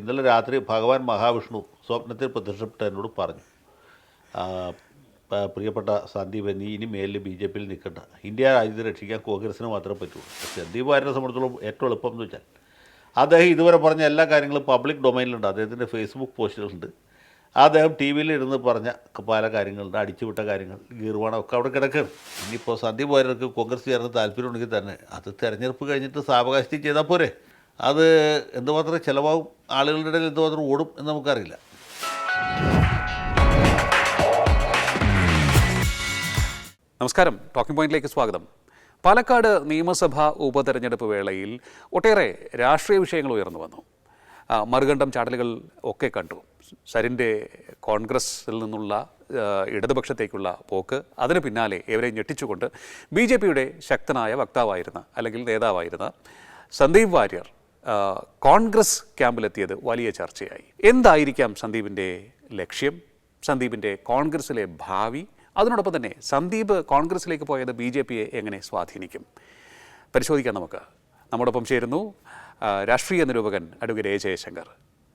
ഇന്നലെ രാത്രി ഭഗവാൻ മഹാവിഷ്ണു സ്വപ്നത്തിൽ പ്രത്യക്ഷപ്പെട്ട എന്നോട് പറഞ്ഞു പ്രിയപ്പെട്ട സന്ദീപ് നീ ഇനി മേലിൽ ബി ജെ പിയിൽ നിൽക്കണ്ട. ഇന്ത്യ രാജ്യത്തെ രക്ഷിക്കാൻ കോൺഗ്രസിന് മാത്രമേ പറ്റുള്ളൂ. സന്ദീപ് വാരനെ സംബന്ധിച്ചോളം ഏറ്റവും എളുപ്പം എന്ന് വെച്ചാൽ അദ്ദേഹം ഇതുവരെ പറഞ്ഞ എല്ലാ കാര്യങ്ങളും പബ്ലിക് ഡൊമൈനിലുണ്ട്. അദ്ദേഹത്തിന്റെ ഫേസ്ബുക്ക് പോസ്റ്റുകളുണ്ട്. അദ്ദേഹം ടി വിയിൽ ഇരുന്ന് പറഞ്ഞ പല കാര്യങ്ങളുണ്ട്. അടിച്ചുവിട്ട കാര്യങ്ങൾ ഗീർവാണമൊക്കെ അവിടെ കിടക്കുകയാണ്. ഇനിയിപ്പോൾ സന്ദീപ് വാര്യർക്ക് കോൺഗ്രസ് ചേർന്ന് താല്പര്യമുണ്ടെങ്കിൽ തന്നെ അത് തിരഞ്ഞെടുപ്പ് കഴിഞ്ഞിട്ട് സാവകാശത്തിൽ ചെയ്താൽ പോരെ. അത് എന്തുമാത്രം ചിലവാകും? ആളുകളുടെ ഇടയിൽ എന്തുമാത്രം ഓടും എന്ന് നമുക്കറിയില്ല. നമസ്കാരം. ടോക്കിംഗ് പോയിന്റിലേക്ക് സ്വാഗതം. പാലക്കാട് നിയമസഭാ ഉപതെരഞ്ഞെടുപ്പ് വേളയിൽ ഒട്ടേറെ രാഷ്ട്രീയ വിഷയങ്ങൾ ഉയർന്നു വന്നു. മറുകണ്ഠം ചാടലുകൾ ഒക്കെ കണ്ടു. സരിന്റെ കോൺഗ്രസിൽ നിന്നുള്ള ഇടതുപക്ഷത്തേക്കുള്ള പോക്ക് അതിന് പിന്നാലെ ഇവരെ ഞെട്ടിച്ചുകൊണ്ട് ബി ജെ പിയുടെ ശക്തനായ വക്താവായിരുന്ന അല്ലെങ്കിൽ നേതാവായിരുന്ന സന്ദീപ് വാര്യർ കോൺഗ്രസ് ക്യാമ്പിലെത്തിയത് വലിയ ചർച്ചയായി. എന്തായിരിക്കാം സന്ദീപിന്റെ ലക്ഷ്യം? സന്ദീപിന്റെ കോൺഗ്രസിലെ ഭാവി? അതിനോടൊപ്പം തന്നെ സന്ദീപ് കോൺഗ്രസിലേക്ക് പോയത് ബി ജെ പിയെ എങ്ങനെ സ്വാധീനിക്കും? പരിശോധിക്കാം നമുക്ക്. നമ്മോടൊപ്പം ചേരുന്നു രാഷ്ട്രീയ നിരൂപകൻ അഡ്വക്കേറ്റ് എ ജയശങ്കർ.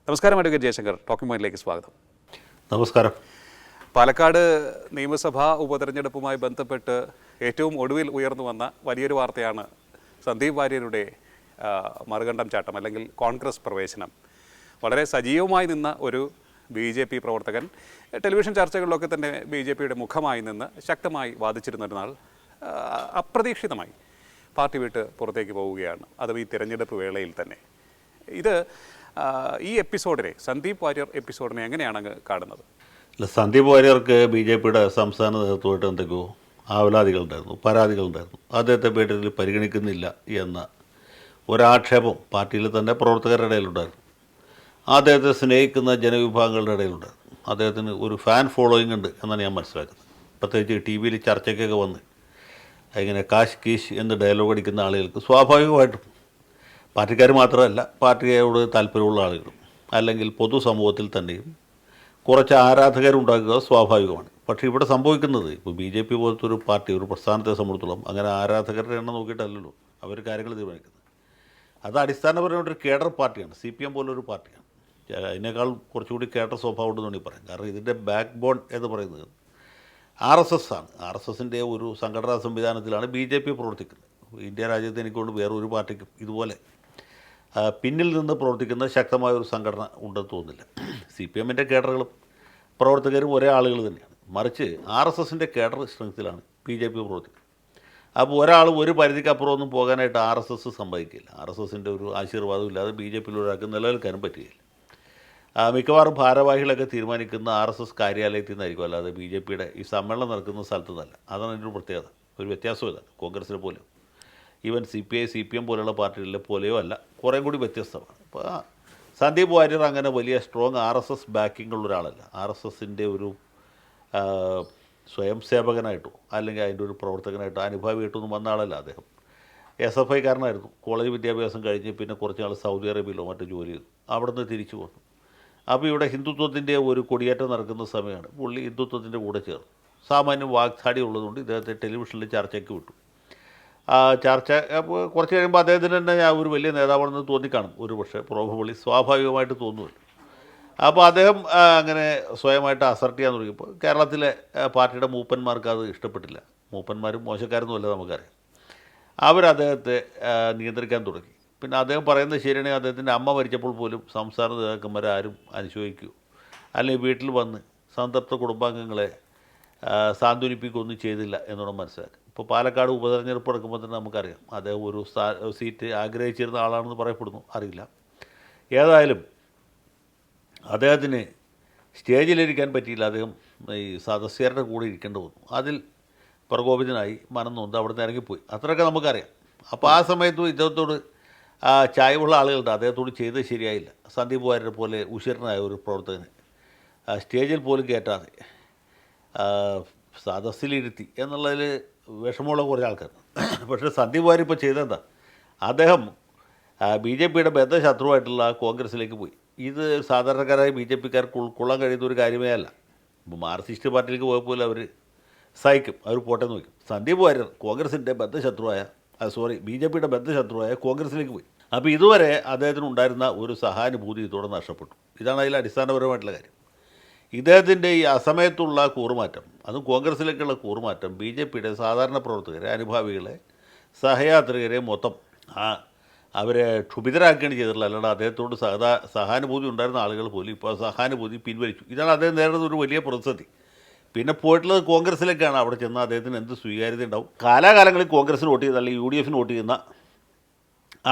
നമസ്കാരം അഡ്വക്കേറ്റ് ജയശങ്കർ. ടോക്കിംഗ് പോയിന്റിലേക്ക് സ്വാഗതം. നമസ്കാരം. പാലക്കാട് നിയമസഭാ ഉപതെരഞ്ഞെടുപ്പുമായി ബന്ധപ്പെട്ട് ഏറ്റവും ഒടുവിൽ ഉയർന്നു വന്ന വലിയൊരു വാർത്തയാണ് സന്ദീപ് വാര്യരുടെ മറുകണ്ഠം ചാട്ടം അല്ലെങ്കിൽ കോൺഗ്രസ് പ്രവേശനം. വളരെ സജീവമായി നിന്ന ഒരു ബി ജെ പി പ്രവർത്തകൻ ടെലിവിഷൻ ചർച്ചകളിലൊക്കെ തന്നെ ബി ജെ പിയുടെ മുഖമായി നിന്ന് ശക്തമായി വാദിച്ചിരുന്ന ഒരു നാൾ അപ്രതീക്ഷിതമായി പാർട്ടി വിട്ട് പുറത്തേക്ക് പോവുകയാണ്. അതും ഈ തിരഞ്ഞെടുപ്പ് വേളയിൽ തന്നെ. ഇത് ഈ എപ്പിസോഡിനെ സന്ദീപ് വാര്യർ എപ്പിസോഡിനെ എങ്ങനെയാണ് കാണുന്നത്? അല്ല സന്ദീപ് വാര്യർക്ക് ബി ജെ പിയുടെ സംസ്ഥാന നേതൃത്വമായിട്ട് എന്തൊക്കെയോ ആവലാതികളുണ്ടായിരുന്നു പരാതികളുണ്ടായിരുന്നു. അദ്ദേഹത്തെ പേരിൽ പരിഗണിക്കുന്നില്ല എന്ന ഒരാക്ഷേപം പാർട്ടിയിൽ തന്നെ പ്രവർത്തകരുടെ ഇടയിലുണ്ടായിരുന്നു. അദ്ദേഹത്തെ സ്നേഹിക്കുന്ന ജനവിഭാഗങ്ങളുടെ ഇടയിലുണ്ടായിരുന്നു. അദ്ദേഹത്തിന് ഒരു ഫാൻ ഫോളോയിങ് ഉണ്ട് എന്നാണ് ഞാൻ മനസ്സിലാക്കുന്നത്. പ്രത്യേകിച്ച് ടി വിയിൽ ചർച്ചയ്ക്കൊക്കെ വന്ന് ഇങ്ങനെ കാശ് കീശ് എന്ന് ഡയലോഗ് അടിക്കുന്ന ആളുകൾക്ക് സ്വാഭാവികമായിട്ടും പാർട്ടിക്കാർ മാത്രമല്ല പാർട്ടിയോട് താല്പര്യമുള്ള ആളുകളും അല്ലെങ്കിൽ പൊതുസമൂഹത്തിൽ തന്നെയും കുറച്ച് ആരാധകരുണ്ടാക്കുക സ്വാഭാവികമാണ്. പക്ഷേ ഇവിടെ സംഭവിക്കുന്നത് ഇപ്പോൾ ബി ജെ പി പോലത്തെ ഒരു പാർട്ടി ഒരു പ്രസ്ഥാനത്തെ സംബന്ധിച്ചിടത്തോളം അങ്ങനെ ആരാധകരുടെ എണ്ണം നോക്കിയിട്ടല്ലല്ലോ. അവർ കാര്യങ്ങൾ തീരുമാനിക്കുന്നത്. അത് അടിസ്ഥാനപരമായിട്ട് ഒരു കേഡർ പാർട്ടിയാണ് സി പി എം പോലൊരു പാർട്ടിയാണ്. അതിനേക്കാൾ കുറച്ചുകൂടി കേഡർ സ്വഭാവം ഉണ്ടെന്ന് വേണമെങ്കിൽ പറയാം. കാരണം ഇതിന്റെ ബാക്ക് ബോൺ എന്ന് പറയുന്നത് ആർ എസ് എസ് ആണ്. ആർ എസ് എസിന്റെ ഒരു സംഘടനാ സംവിധാനത്തിലാണ് ബി ജെ പി പ്രവർത്തിക്കുന്നത്. ഇന്ത്യ രാജ്യത്ത് എനിക്കൊണ്ട് വേറെ ഒരു പാർട്ടിക്കും ഇതുപോലെ പിന്നിൽ നിന്ന് പ്രവർത്തിക്കുന്ന ശക്തമായ ഒരു സംഘടന ഉണ്ടെന്ന് തോന്നുന്നില്ല. സി പി എമ്മിന്റെ കേഡറുകളും പ്രവർത്തകരും ഒരേ ആളുകൾ തന്നെയാണ്. മറിച്ച് ആർ എസ് എസിന്റെ കേഡർ സ്ട്രെങ്ത്തിലാണ് ബി ജെ പി പ്രവർത്തിക്കുന്നത്. അപ്പോൾ ഒരാൾ ഒരു പരിധിക്കപ്പുറമൊന്നും പോകാനായിട്ട് ആർ എസ് എസ് സമ്മതിക്കില്ല. ആർ എസ് എസിന്റെ ഒരു ആശീർവാദം ഇല്ലാതെ ബി ജെ പിയിൽ ഒരാൾക്ക് നിലനിൽക്കാനും പറ്റുകയില്ല മിക്കവാറും ഭാരവാഹികളൊക്കെ തീരുമാനിക്കുന്ന ആർ എസ് എസ് കാര്യാലയത്തിൽ നിന്നായിരിക്കും അല്ലാതെ ബി ജെ പിയുടെ ഈ സമ്മേളനം നടക്കുന്ന സ്ഥലത്ത് നിന്നല്ല അതാണ് അതിന്റെ ഒരു പ്രത്യേകത. ഒരു വ്യത്യാസം ഇതാണ് കോൺഗ്രസിനെ പോലെ even C P I C P M പോലെയുള്ള പാർട്ടികളിലെ പോലെയോ അല്ല. കുറേ കൂടി വ്യത്യസ്തമാണ്. അപ്പോൾ സന്ദീപ് വാര്യർ അങ്ങനെ വലിയ സ്ട്രോങ് ആർ എസ് എസ് ബാക്കിങ്ങുള്ള ഒരാളല്ല. ആർ എസ് എസിന്റെ ഒരു സ്വയം സേവകനായിട്ടോ അല്ലെങ്കിൽ അതിന്റെ ഒരു പ്രവർത്തകനായിട്ടോ അനുഭാവിയായിട്ടോ ഒന്നും വന്ന ആളല്ല അദ്ദേഹം. S F ഐക്കാരനായിരുന്നു. കോളേജ് വിദ്യാഭ്യാസം കഴിഞ്ഞ് പിന്നെ കുറച്ച് നാൾ സൗദി അറേബ്യയിലോ മറ്റോ ജോലി ചെയ്തു. അവിടുന്ന് തിരിച്ചു വന്നു. അപ്പോൾ ഇവിടെ ഹിന്ദുത്വത്തിന്റെ ഒരു കൊടിയേറ്റം നടക്കുന്ന സമയമാണ്. പുള്ളി ഹിന്ദുത്വത്തിന്റെ കൂടെ ചേർന്നു. സാമാന്യം വാഗ്ദാടി ഉള്ളതുകൊണ്ട് ഇദ്ദേഹത്തെ ടെലിവിഷനിൽ ചർച്ചയ്ക്ക് വിട്ടു. ആ ചർച്ച കുറച്ച് കഴിയുമ്പോൾ അദ്ദേഹത്തിന് തന്നെ ഒരു വലിയ നേതാവാണെന്ന് തോന്നിക്കാണും. ഒരു പക്ഷേ പ്രോഭപള്ളി സ്വാഭാവികമായിട്ട് തോന്നുമല്ലോ. അപ്പോൾ അദ്ദേഹം അങ്ങനെ സ്വയമായിട്ട് അസർട്ട് ചെയ്യാൻ തുടങ്ങിയപ്പോൾ കേരളത്തിലെ പാർട്ടിയുടെ മൂപ്പന്മാർക്ക് അത് ഇഷ്ടപ്പെട്ടില്ല. മൂപ്പന്മാരും മോശക്കാരൊന്നുമല്ല നമുക്കറിയാം. അവർ അദ്ദേഹത്തെ നിയന്ത്രിക്കാൻ തുടങ്ങി. പിന്നെ അദ്ദേഹം പറയുന്നത് ശരിയാണെങ്കിൽ അദ്ദേഹത്തിന്റെ അമ്മ മരിച്ചപ്പോൾ പോലും സംസ്ഥാന നേതാക്കന്മാരെ ആരും അനുശോചിക്കൂ. അല്ലെങ്കിൽ വീട്ടിൽ വന്ന് സംതൃപ്ത കുടുംബാംഗങ്ങളെ സാന്ത്വനിപ്പിക്കുകയൊന്നും ചെയ്തില്ല എന്നുള്ള മനസ്സിലാക്കി. ഇപ്പോൾ പാലക്കാട് ഉപതെരഞ്ഞെടുപ്പ് നടക്കുമ്പോൾ തന്നെ നമുക്കറിയാം. അദ്ദേഹം ഒരു സീറ്റ് ആഗ്രഹിച്ചിരുന്ന ആളാണെന്ന് പറയപ്പെടുന്നു. അറിയില്ല. ഏതായാലും അദ്ദേഹത്തിന് സ്റ്റേജിലിരിക്കാൻ പറ്റിയില്ല. അദ്ദേഹം ഈ സദസ്യരുടെ കൂടെ ഇരിക്കേണ്ടി വന്നു. അതിൽ പ്രകോപിതനായി മനം നൊന്ത് അവിടെ നിന്ന് ഇറങ്ങിപ്പോയി. അത്രയൊക്കെ നമുക്കറിയാം. അപ്പോൾ ആ സമയത്ത് ഇദ്ദേഹത്തോട് ആ ചായവുള്ള ആളുകളുണ്ട്. അദ്ദേഹത്തോട് ചെയ്തത് ശരിയായില്ല. സന്ദീപ് വാര്യരെ പോലെ ഉശിരനായ ഒരു പ്രവർത്തകന് സ്റ്റേജിൽ പോലും കയറ്റാതെ സദസ്സിലിരുത്തി എന്നുള്ളതിൽ വിഷമമുള്ള കുറേ ആൾക്കാർ. പക്ഷേ സന്ദീപ് വാര്യർ ഇപ്പോൾ ചെയ്തെന്താ അദ്ദേഹം ബി ജെ പിയുടെ ബദ്ധശത്രുവായിട്ടുള്ള കോൺഗ്രസ്സിലേക്ക് പോയി. ഇത് സാധാരണക്കാരായ ബി ജെ പിക്കാർക്ക് ഉൾക്കൊള്ളാൻ കഴിയുന്ന ഒരു കാര്യമേ അല്ല. ഇപ്പോൾ മാർക്സിസ്റ്റ് പാർട്ടിയിലേക്ക് പോയപ്പോൾ അവർ സഹിക്കും. അവർ പോട്ടെ നോക്കും സന്ദീപ് വാര്യർ കോൺഗ്രസിന്റെ ബദ്ധശത്രുവായ സോറി ബി ജെ പിയുടെ ബദ്ധശത്രുവായ കോൺഗ്രസിലേക്ക് പോയി. അപ്പോൾ ഇതുവരെ അദ്ദേഹത്തിന് ഉണ്ടായിരുന്ന ഒരു സഹാനുഭൂതി ഇതോടെ നഷ്ടപ്പെട്ടു. ഇതാണ് അതിൽ അടിസ്ഥാനപരമായിട്ടുള്ള കാര്യം. ഇദ്ദേഹത്തിന്റെ ഈ അസമയത്തുള്ള കൂറുമാറ്റം അതും കോൺഗ്രസിലേക്കുള്ള കൂറുമാറ്റം ബി ജെ പിയുടെ സാധാരണ പ്രവർത്തകരെ അനുഭാവികളെ സഹയാത്രികരെ മൊത്തം ആ അവരെ ക്ഷുഭിതരാക്കുകയാണ് ചെയ്തിട്ടുള്ളത്. അല്ലാണ്ട് അദ്ദേഹത്തോട് സഹതാ സഹാനുഭൂതി ഉണ്ടായിരുന്ന ആളുകൾ പോലും ഇപ്പോൾ ആ സഹാനുഭൂതി പിൻവലിച്ചു. ഇതാണ് അദ്ദേഹം നേരിടുന്ന ഒരു വലിയ പ്രതിസന്ധി. പിന്നെ പോയിട്ടുള്ളത് കോൺഗ്രസ്സിലേക്കാണ് അവിടെ ചെന്ന് അദ്ദേഹത്തിന് എന്ത് സ്വീകാര്യത ഉണ്ടാവും. കാലാകാലങ്ങളിൽ കോൺഗ്രസ്സിന് വോട്ട് ചെയ്യുന്ന അല്ലെങ്കിൽ യു ഡി എഫിന് വോട്ട് ചെയ്യുന്ന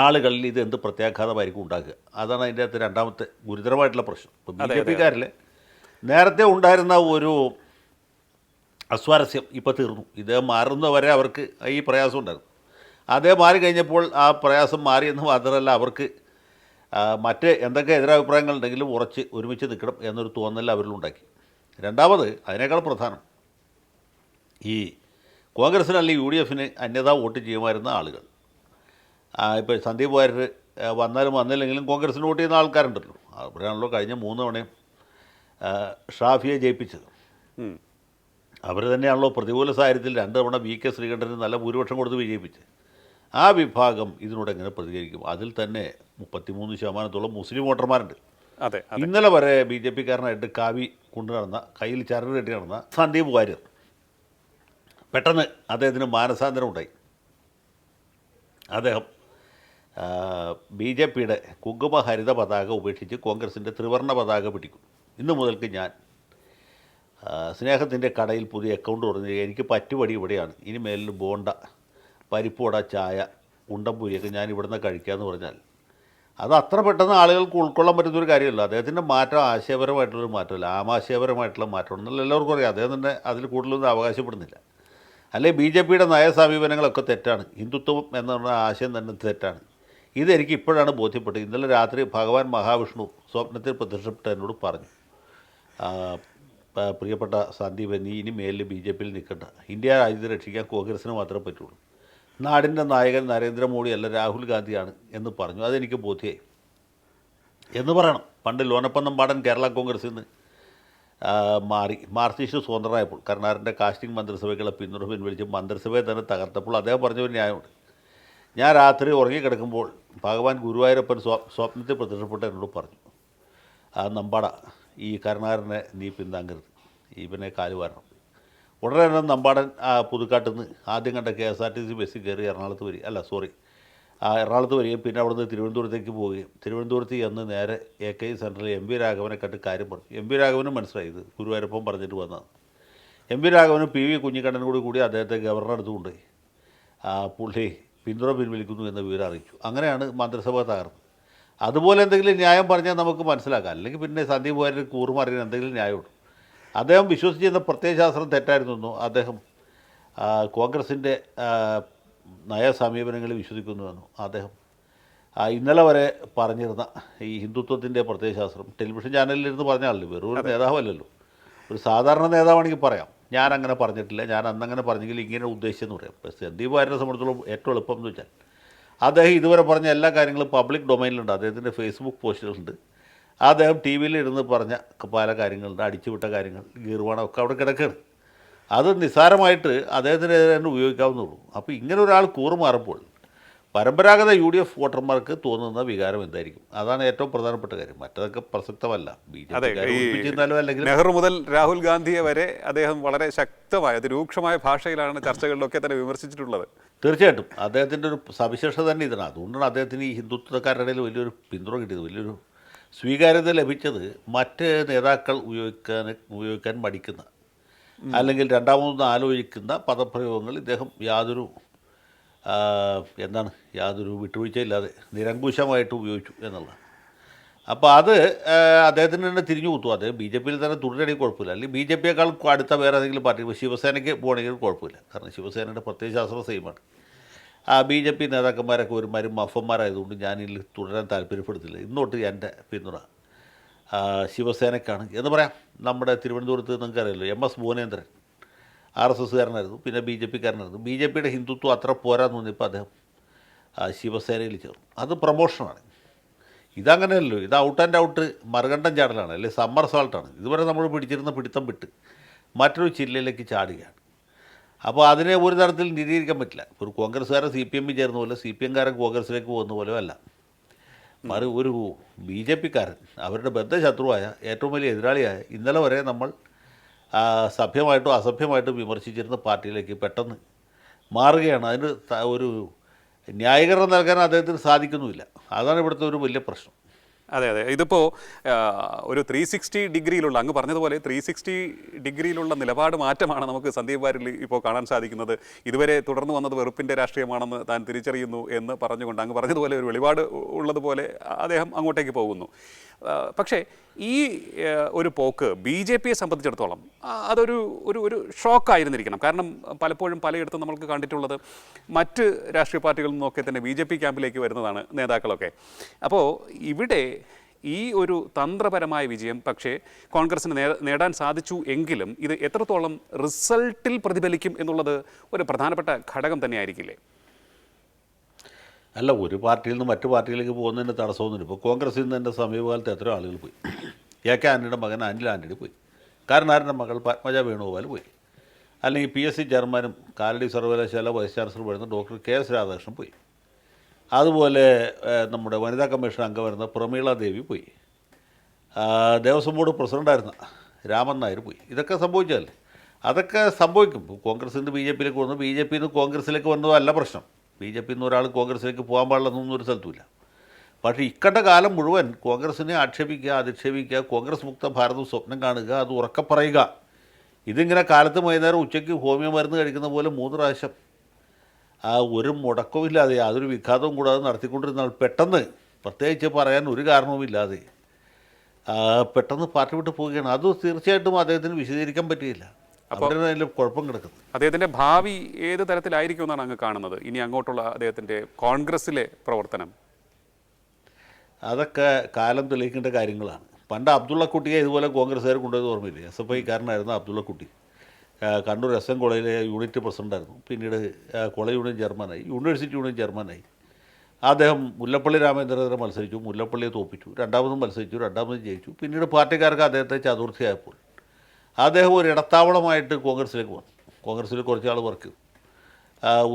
ആളുകളിൽ ഇത് എന്ത് പ്രത്യാഘാതമായിരിക്കും ഉണ്ടാക്കുക? അതാണ് അതിന്റെ അകത്ത് രണ്ടാമത്തെ ഗുരുതരമായിട്ടുള്ള പ്രശ്നം. ബി ജെ പിക്കാരിൽ നേരത്തെ ഉണ്ടായിരുന്ന ഒരു അസ്വാരസ്യം ഇപ്പോൾ തീർന്നു. ഇത് മാറുന്നവരെ അവർക്ക് ഈ പ്രയാസം ഉണ്ടായിരുന്നു. അതേ മാറി കഴിഞ്ഞപ്പോൾ ആ പ്രയാസം മാറിയെന്ന് മാത്രമല്ല അവർക്ക് മറ്റ് എന്തൊക്കെ എതിരഭിപ്രായങ്ങൾ ഉണ്ടെങ്കിലും ഉറച്ച് ഒരുമിച്ച് നിൽക്കണം എന്നൊരു തോന്നൽ അവരിലുണ്ടാക്കി. രണ്ടാമത് അതിനേക്കാൾ പ്രധാനം ഈ കോൺഗ്രസിന് അല്ലെങ്കിൽ യു ഡി എഫിന് അന്യത വോട്ട് ചെയ്യുമായിരുന്ന ആളുകൾ. ഇപ്പോൾ സന്ദീപ് വാര്യർ വന്നാലും വന്നില്ലെങ്കിലും കോൺഗ്രസ്സിന് വോട്ട് ചെയ്യുന്ന ആൾക്കാരുണ്ടല്ലോ. അവരാണല്ലോ കഴിഞ്ഞ മൂന്ന് തവണയും ഷാഫിയെ ജയിപ്പിച്ചത്. അവർ തന്നെയാണല്ലോ പ്രതികൂല സാഹചര്യത്തിൽ രണ്ട് തവണ വി കെ ശ്രീകണ്ഠന് നല്ല ഭൂരിപക്ഷം കൊടുത്ത് വിജയിപ്പിച്ച് ആ വിഭാഗം ഇതിനോട് എങ്ങനെ പ്രതികരിക്കും? അതിൽ തന്നെ മുപ്പത്തിമൂന്ന് ശതമാനത്തോളം മുസ്ലിം വോട്ടർമാരുണ്ട്. അതെ ഇന്നലെ വരെ ബി ജെ പിക്കാരനായിട്ട് കാവി കൊണ്ടു നടന്ന കയ്യിൽ ചരട് കെട്ടി നടന്ന സന്ദീപ് വാര്യർ പെട്ടെന്ന് അദ്ദേഹത്തിന് മാനസാന്തരം ഉണ്ടായി. അദ്ദേഹം ബി ജെ പിയുടെ കുങ്കുമ ഹരിത പതാക ഉപേക്ഷിച്ച് കോൺഗ്രസിന്റെ ത്രിവർണ പതാക പിടിക്കും. ഇന്ന് മുതൽക്ക് ഞാൻ സ്നേഹത്തിന്റെ കടയിൽ പുതിയ അക്കൗണ്ട് തുടങ്ങി എനിക്ക് പറ്റുപടി ഇവിടെയാണ്. ഇനി മേലിൽ ബോണ്ട പരിപ്പുവട ചായ ഉണ്ടമ്പൂരിയൊക്കെ ഞാൻ ഇവിടുന്ന് കഴിക്കാമെന്ന് പറഞ്ഞാൽ. അത് അത്ര പെട്ടെന്ന് ആളുകൾക്ക് ഉൾക്കൊള്ളാൻ പറ്റുന്നൊരു കാര്യമല്ല. അദ്ദേഹത്തിന്റെ മാറ്റം ആശയപരമായിട്ടുള്ളൊരു മാറ്റമല്ല. ആമാശയപരമായിട്ടുള്ള മാറ്റമാണെന്നുള്ള എല്ലാവർക്കും അറിയാം. അദ്ദേഹം തന്നെ അതിൽ കൂടുതലൊന്നും അവകാശപ്പെടുന്നില്ല. അല്ലെങ്കിൽ ബി ജെ പിയുടെ നയ സമീപനങ്ങളൊക്കെ തെറ്റാണ്. ഹിന്ദുത്വം എന്ന് പറഞ്ഞ ആശയം തന്നെ തെറ്റാണ്. ഇതെനിക്ക് ഇപ്പോഴാണ് ബോധ്യപ്പെട്ടത്. ഇന്നലെ രാത്രി ഭഗവാൻ മഹാവിഷ്ണു സ്വപ്നത്തിൽ പ്രത്യക്ഷപ്പെട്ട് എന്നോട് പറഞ്ഞു. പ്രിയപ്പെട്ട സന്ദീപ് നീ ഇനി മേലിൽ ബി ജെ പിയിൽ നിൽക്കണ്ട. ഇന്ത്യ രാജ്യത്തെ രക്ഷിക്കാൻ കോൺഗ്രസിന് മാത്രമേ പറ്റുള്ളൂ. നാടിന്റെ നായകൻ നരേന്ദ്രമോദി അല്ല രാഹുൽ ഗാന്ധിയാണ് എന്ന് പറഞ്ഞു. അതെനിക്ക് ബോധ്യമായി എന്ന് പറയണം. പണ്ട് ലോനപ്പന്നം പാടൻ കേരള കോൺഗ്രസിൽ നിന്ന് മാറി മാർസിസ്റ്റ് സ്വതന്ത്രമായപ്പോൾ കർണാടകന്റെ കാസ്റ്റിംഗ് മന്ത്രിസഭയ്ക്കുള്ള പിന്തുണ പിൻവലിച്ച് മന്ത്രിസഭയെ തന്നെ തകർത്തപ്പോൾ അദ്ദേഹം പറഞ്ഞ ഒരു ന്യായമുണ്ട്. ഞാൻ രാത്രി ഉറങ്ങിക്കിടക്കുമ്പോൾ ഭഗവാൻ ഗുരുവായൂരപ്പൻ സ്വ സ്വപ്നത്തിൽ പ്രത്യക്ഷപ്പെട്ട് എന്നോട് പറഞ്ഞു. ആ നമ്പാട ഈ കരുണാകരനെ നീ പിന്താങ്ങരുത്. ഇവനെ കാലുവാരണം. വരണം ഉടനെ തന്നെ നമ്പാടൻ പുതുക്കാട്ടിൽ നിന്ന് ആദ്യം കണ്ട K S R T C ബസ്സിൽ കയറി എറണാകുളത്ത് വരിക അല്ല സോറി. എറണാകുളത്ത് വരികയും പിന്നെ അവിടുന്ന് തിരുവനന്തപുരത്തേക്ക് പോവുകയും. തിരുവനന്തപുരത്ത് ചെന്ന് നേരെ എ കെ ഇ സെന്ററിൽ എം വി രാഘവനെ കണ്ട് കാര്യം പറഞ്ഞു. എം വി രാഘവനും മനസ്സിലായി ഇത്. ഗുരുവായൂരപ്പം പറഞ്ഞിട്ട് വന്നതാണ്. എം വി രാഘവനും പി വി കുഞ്ഞിക്കണ്ണനും കൂടി കൂടി അദ്ദേഹത്തെ ഗവർണർ ആ പുള്ളി പിന്തുണ പിൻവലിക്കുന്നു എന്ന വിവരം അറിയിച്ചു. അങ്ങനെയാണ് മന്ത്രിസഭ തകർന്നത്. അതുപോലെ എന്തെങ്കിലും ന്യായം പറഞ്ഞാൽ നമുക്ക് മനസ്സിലാക്കാം. അല്ലെങ്കിൽ പിന്നെ സന്ദീപ് വാര്യർ കൂറുമാറിയ എന്തെങ്കിലും ന്യായമുണ്ട്? അദ്ദേഹം വിശ്വസിച്ചിരുന്ന പ്രത്യയശാസ്ത്രം തെറ്റായിരുന്നു അദ്ദേഹം കോൺഗ്രസിന്റെ നയ സമീപനങ്ങളിൽ വിശ്വസിക്കുന്നുവെന്നു അദ്ദേഹം ഇന്നലെ വരെ പറഞ്ഞിരുന്ന ഈ ഹിന്ദുത്വത്തിന്റെ പ്രത്യയശാസ്ത്രം ടെലിവിഷൻ ചാനലിലിരുന്ന് പറഞ്ഞ ആളല്ലേ വെറും ഒരു നേതാവല്ലല്ലോ. ഒരു സാധാരണ നേതാവാണെങ്കിൽ പറയാം ഞാൻ അങ്ങനെ പറഞ്ഞിട്ടില്ല ഞാൻ അന്നങ്ങനെ പറഞ്ഞെങ്കിൽ ഇങ്ങനെ ഉദ്ദേശിച്ചെന്ന് പറയാം. ഇപ്പോൾ സന്ദീപ് വാര്യനെ സംബന്ധിച്ചോളം ഏറ്റവും എളുപ്പം എന്ന് വെച്ചാൽ അദ്ദേഹം ഇതുവരെ പറഞ്ഞ എല്ലാ കാര്യങ്ങളും പബ്ലിക് ഡൊമൈനിലുണ്ട് അദ്ദേഹത്തിന്റെ ഫേസ്ബുക്ക് പോസ്റ്റുകളുണ്ട്. അദ്ദേഹം ടി വിയിൽ ഇരുന്ന് പറഞ്ഞ പല കാര്യങ്ങളുണ്ട് അടിച്ചുവിട്ട കാര്യങ്ങൾ ഗീർവാണം ഒക്കെ അവിടെ കിടക്കുകയാണ് അത് നിസ്സാരമായിട്ട് അദ്ദേഹത്തിനെതിരെ തന്നെ ഉപയോഗിക്കാവുന്നുള്ളൂ അപ്പോൾ ഇങ്ങനെ ഒരാൾ കൂറുമാറുമ്പോൾ പരമ്പരാഗത യു ഡി എഫ് വോട്ടർമാർക്ക് തോന്നുന്ന വികാരം എന്തായിരിക്കും? അതാണ് ഏറ്റവും പ്രധാനപ്പെട്ട കാര്യം. മറ്റതൊക്കെ പ്രസക്തമല്ല. ബി ജെ പി ഈ അല്ലെങ്കിൽ നെഹ്റു മുതൽ രാഹുൽ ഗാന്ധിയെ വരെ അദ്ദേഹം വളരെ ശക്തമായ അതിരൂക്ഷമായ ഭാഷയിലാണ് ചർച്ചകളിലൊക്കെ തന്നെ വിമർശിച്ചിട്ടുള്ളത്. തീർച്ചയായിട്ടും. അദ്ദേഹത്തിന്റെ ഒരു സവിശേഷത തന്നെ ഇതാണ്. അതുകൊണ്ടാണ് അദ്ദേഹത്തിന് ഈ ഹിന്ദുത്വക്കാരുടെ ഇടയിൽ വലിയൊരു പിന്തുണ കിട്ടിയത് വലിയൊരു സ്വീകാര്യത ലഭിച്ചത് മറ്റ് നേതാക്കൾ ഉപയോഗിക്കാൻ ഉപയോഗിക്കാൻ മടിക്കുന്ന അല്ലെങ്കിൽ രണ്ടാമതൊന്നും ആലോചിക്കുന്ന പദപ്രയോഗങ്ങൾ ഇദ്ദേഹം യാതൊരു എന്താണ് യാതൊരു വിട്ടുവീഴ്ചയില്ലാതെ നിരങ്കുശമായിട്ട് ഉപയോഗിച്ചു എന്നുള്ളതാണ്. അപ്പോൾ അത് അദ്ദേഹത്തിന് തന്നെ തിരിഞ്ഞു കൂത്തു. അദ്ദേഹം ബി ജെ പിയിൽ തന്നെ തുടരണമെങ്കിൽ കുഴപ്പമില്ല. അല്ലെങ്കിൽ ബി ജെ പിയേക്കാൾ അടുത്ത വേറെ ഏതെങ്കിലും പാർട്ടി ശിവസേനയ്ക്ക് പോകണമെങ്കിൽ കുഴപ്പമില്ല. കാരണം ശിവസേനയുടെ പ്രത്യയശാസ്ത്രം സെയിമാണ്. ബി ജെ പി നേതാക്കന്മാരൊക്കെ ഒരുമാതിരി മഫന്മാരായതുകൊണ്ട് ഞാനിതിൽ തുടരാൻ താല്പര്യപ്പെടുത്തില്ല. ഇന്നോട്ട് എന്റെ പിന്തുണ. ശിവസേനയ്ക്കാണ് എന്ന് പറയാം നമ്മുടെ തിരുവനന്തപുരത്ത് നിങ്ങൾക്കറിയാലോ M S Bhuvanendran R S എസ്സുകാരനായിരുന്നു പിന്നെ ബി ജെ പിക്കാരനായിരുന്നു. ബി ജെ പിയുടെ ഹിന്ദുത്വം അത്ര പോരാന്ന് തോന്നിയപ്പോൾ അദ്ദേഹം ശിവസേനയിൽ ചേർന്നു. അത് പ്രൊമോഷനാണ്. ഇതങ്ങനെയല്ലോ ഇത് ഔട്ട് ആൻഡ് ഔട്ട് മറുകണ്ഠം ചാടലാണ് അല്ലെങ്കിൽ സമ്മർ സാൾട്ടാണ്. ഇതുവരെ നമ്മൾ പിടിച്ചിരുന്ന പിടുത്തം വിട്ട് മറ്റൊരു ചില്ലയിലേക്ക് ചാടുകയാണ്. അപ്പോൾ അതിനെ ഒരു തരത്തിൽ നിരീകരിക്കാൻ പറ്റില്ല. ഒരു കോൺഗ്രസ്സുകാരൻ സി പി എമ്മിൽ ചേർന്ന പോലെ സി പി എംകാരൻ കോൺഗ്രസ്സിലേക്ക് പോകുന്ന പോലെയോ അല്ല. മറി ഒരു ബി ജെ പിക്കാരൻ അവരുടെ ബദ്ധശത്രുവായ ഏറ്റവും വലിയ എതിരാളിയായ ഇന്നലെ വരെ നമ്മൾ സഭ്യമായിട്ടും അസഭ്യമായിട്ടും വിമർശിച്ചിരുന്ന പാർട്ടിയിലേക്ക് പെട്ടെന്ന് മാറുകയാണ്. അതിന് ഒരു ന്യായീകരണം നൽകാൻ അദ്ദേഹത്തിന് സാധിക്കുന്നുമില്ല. അതാണ് ഇവിടുത്തെ ഒരു വലിയ പ്രശ്നം. അതെ അതെ. ഇതിപ്പോൾ ഒരു ത്രീ സിക്സ്റ്റി ഡിഗ്രിയിലുള്ള അങ്ങ് പറഞ്ഞതുപോലെ ത്രീ സിക്സ്റ്റി ഡിഗ്രിയിലുള്ള നിലപാട് മാറ്റമാണ് നമുക്ക് സന്ദീപ് വാരിൽ ഇപ്പോൾ കാണാൻ സാധിക്കുന്നത്. ഇതുവരെ തുടർന്ന് വന്നത് വെറുപ്പിന്റെ രാഷ്ട്രീയമാണെന്ന് താൻ തിരിച്ചറിയുന്നു എന്ന് പറഞ്ഞുകൊണ്ട് അങ്ങ് പറഞ്ഞതുപോലെ ഒരു വെളിപാട് ഉള്ളതുപോലെ അദ്ദേഹം അങ്ങോട്ടേക്ക് പോകുന്നു. പക്ഷേ ഈ ഒരു പോക്ക് ബി ജെ പിയെ സംബന്ധിച്ചിടത്തോളം അതൊരു ഒരു ഒരു ഷോക്കായിരുന്നിരിക്കണം. കാരണം പലപ്പോഴും പലയിടത്തും നമ്മൾക്ക് കണ്ടിട്ടുള്ളത് മറ്റ് രാഷ്ട്രീയ പാർട്ടികളിൽ നിന്നൊക്കെ തന്നെ ബി ജെ പി ക്യാമ്പിലേക്ക് വരുന്നതാണ് നേതാക്കളൊക്കെ. അപ്പോൾ ഇവിടെ ഈ ഒരു തന്ത്രപരമായ വിജയം പക്ഷേ കോൺഗ്രസിന് നേടാൻ സാധിച്ചു എങ്കിലും ഇത് എത്രത്തോളം റിസൾട്ടിൽ പ്രതിഫലിക്കും എന്നുള്ളത് ഒരു പ്രധാനപ്പെട്ട ഘടകം തന്നെയായിരിക്കില്ലേ? അല്ല ഒരു പാർട്ടിയിൽ നിന്ന് മറ്റു പാർട്ടിയിലേക്ക് പോകുന്നതിന് തടസ്സമൊന്നുമില്ല. ഇപ്പോൾ കോൺഗ്രസിൽ നിന്ന് എന്റെ സമീപകാലത്ത് എത്രയോ ആളുകൾ പോയി. എ കെ ആന്റണിയുടെ മകൻ അനിൽ ആന്റണി പോയി. കാരനാരന്റെ മകൾ പത്മജ വേണുഗോപാൽ പോയി. അല്ലെങ്കിൽ പി എസ് സി ചെയർമാനും കാലടി സർവകലാശാല വൈസ് ചാൻസലർ വരുന്ന ഡോക്ടർ കെ എസ് രാധാകൃഷ്ണൻ പോയി. അതുപോലെ നമ്മുടെ വനിതാ കമ്മീഷൻ അംഗം വരുന്ന പ്രമീള ദേവി പോയി. ദേവസ്വം ബോർഡ് പ്രസിഡന്റായിരുന്ന രാമൻ നായർ പോയി. ഇതൊക്കെ സംഭവിച്ചതല്ലേ? അതൊക്കെ സംഭവിക്കും. കോൺഗ്രസിൽ നിന്ന് ബി ജെ പിയിലേക്ക് വന്നു. ബി ജെ പിയിൽ നിന്ന് കോൺഗ്രസിലേക്ക് വന്നതല്ല പ്രശ്നം. ബി ജെ പിയിൽ ഒരാൾ കോൺഗ്രസിലേക്ക് പോകാൻ പാടില്ലെന്നൊന്നും ഒരു സ്ഥലത്തുമില്ല. പക്ഷേ ഇക്കട്ട കാലം മുഴുവൻ കോൺഗ്രസിനെ ആക്ഷേപിക്കുക അധിക്ഷേപിക്കുക കോൺഗ്രസ് മുക്ത ഭാരതം സ്വപ്നം കാണുക അത് ഉറക്കെ പറയുക. ഇതിങ്ങനെ കാലത്ത് വൈകുന്നേരം ഉച്ചയ്ക്ക് ഹോമിയോ മരുന്ന് കഴിക്കുന്ന പോലെ മൂന്ന് പ്രാവശ്യം. ആ ഒരു മുടക്കവുമില്ലാതെ യാതൊരു വിഘാതവും കൂടാതെ നടത്തിക്കൊണ്ടിരുന്നാൽ പെട്ടെന്ന് പ്രത്യേകിച്ച് പറയാൻ ഒരു കാരണവുമില്ലാതെ പെട്ടെന്ന് പാർട്ടി വിട്ട് പോവുകയാണ്. അത് തീർച്ചയായിട്ടും അദ്ദേഹത്തിന് വിശദീകരിക്കാൻ അതിൽ കുഴപ്പം കിടക്കുന്നത് അദ്ദേഹത്തിന്റെ ഭാവി ഏത് തരത്തിലായിരിക്കും എന്നാണ് അങ്ങ് കാണുന്നത്? ഇനി അങ്ങോട്ടുള്ള അദ്ദേഹത്തിന്റെ കോൺഗ്രസിലെ പ്രവർത്തനം. അതൊക്കെ കാലം തെളിയിക്കേണ്ട കാര്യങ്ങളാണ്. പണ്ട് അബ്ദുള്ള കുട്ടിയെ ഇതുപോലെ കോൺഗ്രസ്സുകാർ കൊണ്ടുപോയത് ഓർമ്മയില്ലേ? എസ് എഫ് ഐക്കാരനായിരുന്നു അബ്ദുള്ള കുട്ടി. കണ്ണൂർ എസ് എൻ കോളേജിലെ യൂണിറ്റ് പ്രസിഡന്റായിരുന്നു പിന്നീട് കോളേജ് യൂണിയൻ ചെയർമാനായി യൂണിവേഴ്സിറ്റി യൂണിയൻ ചെയർമാനായി അദ്ദേഹം മുല്ലപ്പള്ളി രാമചന്ദ്രനെതിരെ മത്സരിച്ചു മുല്ലപ്പള്ളിയെ തോപ്പിച്ചു രണ്ടാമതും മത്സരിച്ചു രണ്ടാമതും ജയിച്ചു. പിന്നീട് പാർട്ടിക്കാർക്ക് അദ്ദേഹത്തെ ചതുർത്ഥിയായപ്പോൾ അദ്ദേഹം ഒരു ഇടത്താവളമായിട്ട് കോൺഗ്രസ്സിലേക്ക് വന്നു കോൺഗ്രസ്സിൽ കുറച്ച് ആൾ വർക്ക്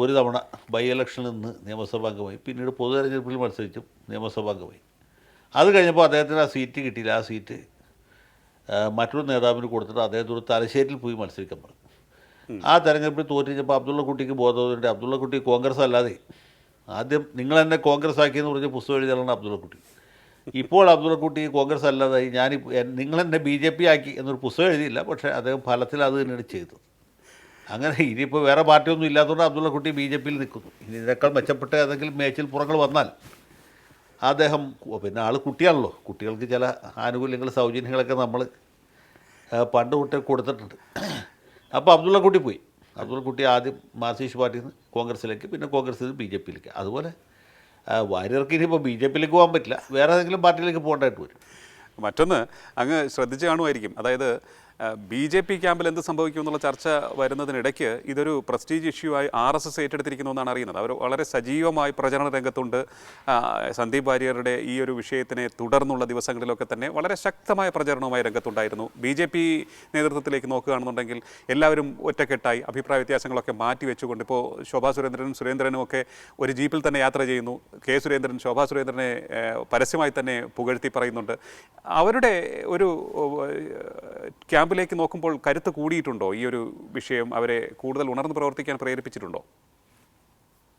ഒരു തവണ ബൈ ഇലക്ഷനിൽ നിന്ന് നിയമസഭാ അംഗമായി. പിന്നീട് പൊതു തെരഞ്ഞെടുപ്പിൽ മത്സരിച്ചും നിയമസഭാ അംഗമായി. അത് കഴിഞ്ഞപ്പോൾ അദ്ദേഹത്തിന് ആ സീറ്റ് കിട്ടിയില്ല. ആ സീറ്റ് മറ്റൊരു നേതാവിന് കൊടുത്തിട്ട് അദ്ദേഹത്തോട് തലശ്ശേരിയിൽ പോയി മത്സരിക്കാൻ പറഞ്ഞു. ആ തെരഞ്ഞെടുപ്പിൽ തോറ്റിച്ചപ്പോൾ അബ്ദുള്ള കുട്ടിക്ക് ബോധമുണ്ട് അബ്ദുള്ള കുട്ടി കോൺഗ്രസ് അല്ലാതെ ആദ്യം നിങ്ങൾ എന്നെ കോൺഗ്രസ് ആക്കിയെന്ന് പറഞ്ഞ പുസ്തകം എഴുതിയാലാണ് അബ്ദുള്ള കുട്ടി. ഇപ്പോൾ അബ്ദുൾക്കുട്ടി കുട്ടി കോൺഗ്രസ് അല്ലാതായി ഞാൻ നിങ്ങൾ എന്നെ ബി ജെ പി ആക്കി എന്നൊരു പുസ്തകം എഴുതിയില്ല പക്ഷേ അദ്ദേഹം ഫലത്തിൽ അത് തന്നെയാണ് ചെയ്തു അങ്ങനെ ഇനിയിപ്പോൾ വേറെ പാർട്ടിയൊന്നും ഇല്ലാത്തതുകൊണ്ട് അബ്ദുള്ളക്കുട്ടി ബി ജെ പിയിൽ നിൽക്കുന്നു. ഇനി ഇതിനേക്കാൾ മെച്ചപ്പെട്ട ഏതെങ്കിലും മേച്ചിൽ പുറങ്ങൾ വന്നാൽ അദ്ദേഹം പിന്നെ ആൾ കുട്ടിയാണല്ലോ. കുട്ടികൾക്ക് ചില ആനുകൂല്യങ്ങൾ സൗജന്യങ്ങളൊക്കെ നമ്മൾ പണ്ട് കുട്ടികൾ കൊടുത്തിട്ടുണ്ട്. അപ്പോൾ അബ്ദുള്ളക്കുട്ടി പോയി. അബ്ദുള്ളക്കുട്ടി ആദ്യം മാർസിസ്റ്റ് പാർട്ടിയിൽ നിന്ന് കോൺഗ്രസ്സിലേക്ക് പിന്നെ കോൺഗ്രസ്സിൽ നിന്ന് ബി ജെ പിയിലേക്ക്. അതുപോലെ വാര്യർക്ക് ഇനിയിപ്പോൾ ബി ജെ പിയിലേക്ക് പോകാൻ പറ്റില്ല. വേറെ ഏതെങ്കിലും പാർട്ടിയിലേക്ക് പോകേണ്ടതായിട്ട് വരും. മറ്റൊന്ന് അങ്ങ് ശ്രദ്ധിച്ചു കാണുമായിരിക്കും. അതായത് ബി ജെ പി ക്യാമ്പിൽ എന്ത് സംഭവിക്കും എന്നുള്ള ചർച്ച വരുന്നതിനിടയ്ക്ക് ഇതൊരു പ്രസ്റ്റീജ് ഇഷ്യൂ ആയി ആർ എസ് എസ് ഏറ്റെടുത്തിരിക്കുന്നു എന്നാണ് അറിയുന്നത്. അവർ വളരെ സജീവമായി പ്രചരണ രംഗത്തുണ്ട്. സന്ദീപ് വാര്യരുടെ ഈ ഒരു വിഷയത്തിനെ തുടർന്നുള്ള ദിവസങ്ങളിലൊക്കെ തന്നെ വളരെ ശക്തമായ പ്രചരണവുമായി രംഗത്തുണ്ടായിരുന്നു. ബി ജെ പി നേതൃത്വത്തിലേക്ക് നോക്കുകയാണെന്നുണ്ടെങ്കിൽ എല്ലാവരും ഒറ്റക്കെട്ടായി അഭിപ്രായ വ്യത്യാസങ്ങളൊക്കെ മാറ്റി വെച്ചുകൊണ്ട് ഇപ്പോൾ ശോഭാ സുരേന്ദ്രനും സുരേന്ദ്രനും ഒക്കെ ഒരു ജീപ്പിൽ തന്നെ യാത്ര ചെയ്യുന്നു. കെ സുരേന്ദ്രൻ ശോഭാ സുരേന്ദ്രനെ പരസ്യമായി തന്നെ പുകഴ്ത്തി പറയുന്നുണ്ട്. അവരുടെ ഒരു ഏഹ്, ക്യാമ്പിലേക്ക് നോക്കുമ്പോൾ കരുത്ത് കൂടിയിട്ടുണ്ടോ? ഈ ഒരു വിഷയം അവരെ കൂടുതൽ ഉണർന്ന് പ്രവർത്തിക്കാൻ പ്രേരിപ്പിച്ചിട്ടുണ്ടോ?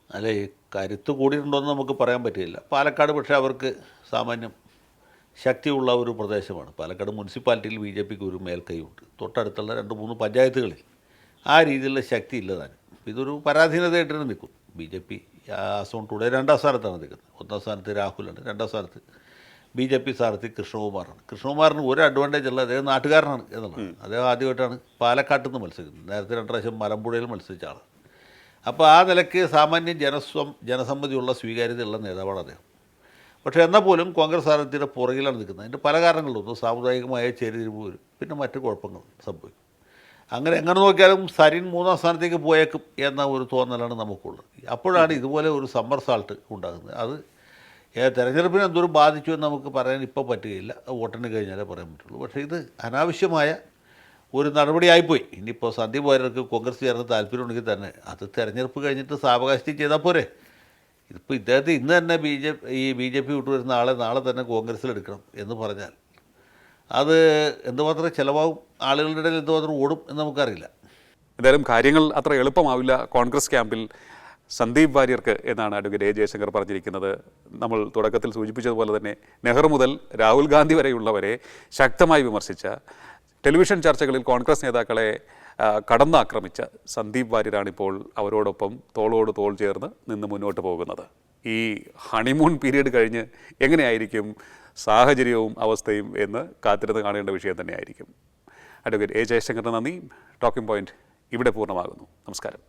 അല്ല ഈ കരുത്ത് കൂടിയിട്ടുണ്ടോയെന്ന് നമുക്ക് പറയാൻ പറ്റില്ല. പാലക്കാട് പക്ഷേ അവർക്ക് സാമാന്യം ശക്തിയുള്ള ഒരു പ്രദേശമാണ്. പാലക്കാട് മുനിസിപ്പാലിറ്റിയിൽ ബി ജെ പിക്ക് ഒരു മേൽക്കൈയുണ്ട്. തൊട്ടടുത്തുള്ള രണ്ട് മൂന്ന് പഞ്ചായത്തുകളിൽ ആ രീതിയിലുള്ള ശക്തി ഇല്ലതാണ് ഇതൊരു പരാധീനതയായിട്ട് നിൽക്കും B J P as on today രണ്ടാം സ്ഥാനത്താണ് നിൽക്കുന്നത്. ഒന്നാം സ്ഥാനത്ത് രാഹുലാണ് രണ്ടാം സ്ഥാനത്ത് ബി ജെ പി സ്ഥാനാർത്ഥി കൃഷ്ണകുമാറാണ്. കൃഷ്ണകുമാറിന് ഒരു അഡ്വാന്റേജ് അല്ല അദ്ദേഹം നാട്ടുകാരനാണ് എന്നുള്ളതാണ് അദ്ദേഹം ആദ്യമായിട്ടാണ് പാലക്കാട്ട് നിന്ന് മത്സരിക്കുന്നത്. നേരത്തെ രണ്ട് പ്രാവശ്യം മലമ്പുഴയിൽ മത്സരിച്ച ആളാണ്. അപ്പോൾ ആ നിലയ്ക്ക് സാമാന്യ ജനസ്വം ജനസമ്മതിയുള്ള സ്വീകാര്യതയുള്ള നേതാവാണ് അദ്ദേഹം. പക്ഷേ എന്നാൽ പോലും കോൺഗ്രസ് സ്ഥാനാർത്ഥിയുടെ പുറകിലാണ് നിൽക്കുന്നത്. അതിന്റെ പല കാരണങ്ങളൊന്നും ഒന്ന് സാമുദായികമായ ചേരിതിരിവ് വരും പിന്നെ മറ്റു കുഴപ്പങ്ങൾ സംഭവിക്കും. അങ്ങനെ എങ്ങനെ നോക്കിയാലും സരിൻ മൂന്നാം സ്ഥാനത്തേക്ക് പോയേക്കും എന്ന ഒരു തോന്നലാണ് നമുക്കുള്ളത്. അപ്പോഴാണ് ഇതുപോലെ ഒരു സമ്മർ സാൾട്ട് ഉണ്ടാകുന്നത്. അത് തെരഞ്ഞെടുപ്പിനെ എന്തോരം ബാധിച്ചു എന്ന് നമുക്ക് പറയാൻ ഇപ്പോൾ പറ്റുകയില്ല. വോട്ടിന് കഴിഞ്ഞാലേ പറയാൻ പറ്റുള്ളൂ. പക്ഷേ ഇത് അനാവശ്യമായ ഒരു നടപടിയായിപ്പോയി. ഇനിയിപ്പോൾ സന്ദീപ് വാര്യർക്ക് കോൺഗ്രസ് ചേർന്ന് താല്പര്യമുണ്ടെങ്കിൽ തന്നെ അത് തെരഞ്ഞെടുപ്പ് കഴിഞ്ഞിട്ട് സാവകാശത്തിൽ ചെയ്താൽ പോരെ. ഇതിപ്പോൾ ഇദ്ദേഹത്തെ ഇന്ന് തന്നെ ബി ജെ ഈ ബി ജെ പി വിട്ടുവരുന്ന ആളെ നാളെ തന്നെ കോൺഗ്രസ്സിലെടുക്കണം എന്ന് പറഞ്ഞാൽ. അത് എന്തുമാത്രം ചിലവാകും? ആളുകളുടെ ഇടയിൽ എന്തുമാത്രം ഓടും എന്ന് നമുക്കറിയില്ല. എന്തായാലും കാര്യങ്ങൾ അത്ര എളുപ്പമാവില്ല കോൺഗ്രസ് ക്യാമ്പിൽ. സന്ദീപ് വാര്യർക്ക് എന്നാണ് അഡ്വക്കേറ്റ് എ ജയശങ്കർ പറഞ്ഞിരിക്കുന്നത്. നമ്മൾ തുടക്കത്തിൽ സൂചിപ്പിച്ചതുപോലെ തന്നെ നെഹ്റു മുതൽ രാഹുൽ ഗാന്ധി വരെയുള്ളവരെ ശക്തമായി വിമർശിച്ച ടെലിവിഷൻ ചർച്ചകളിൽ കോൺഗ്രസ് നേതാക്കളെ കടന്നാക്രമിച്ച സന്ദീപ് വാര്യരാണിപ്പോൾ അവരോടൊപ്പം തോളോട് തോൾ ചേർന്ന് നിന്ന് മുന്നോട്ട് പോകുന്നത്. ഈ ഹണിമൂൺ പീരീഡ് കഴിഞ്ഞ് എങ്ങനെയായിരിക്കും സാഹചര്യവും അവസ്ഥയും എന്ന് കാത്തിരുന്ന് കാണേണ്ട വിഷയം തന്നെയായിരിക്കും. അഡ്വക്കേറ്റ് എ ജയശങ്കറിന് നന്ദി. ടോക്കിംഗ് പോയിന്റ് ഇവിടെ പൂർണമാകുന്നു. നമസ്കാരം.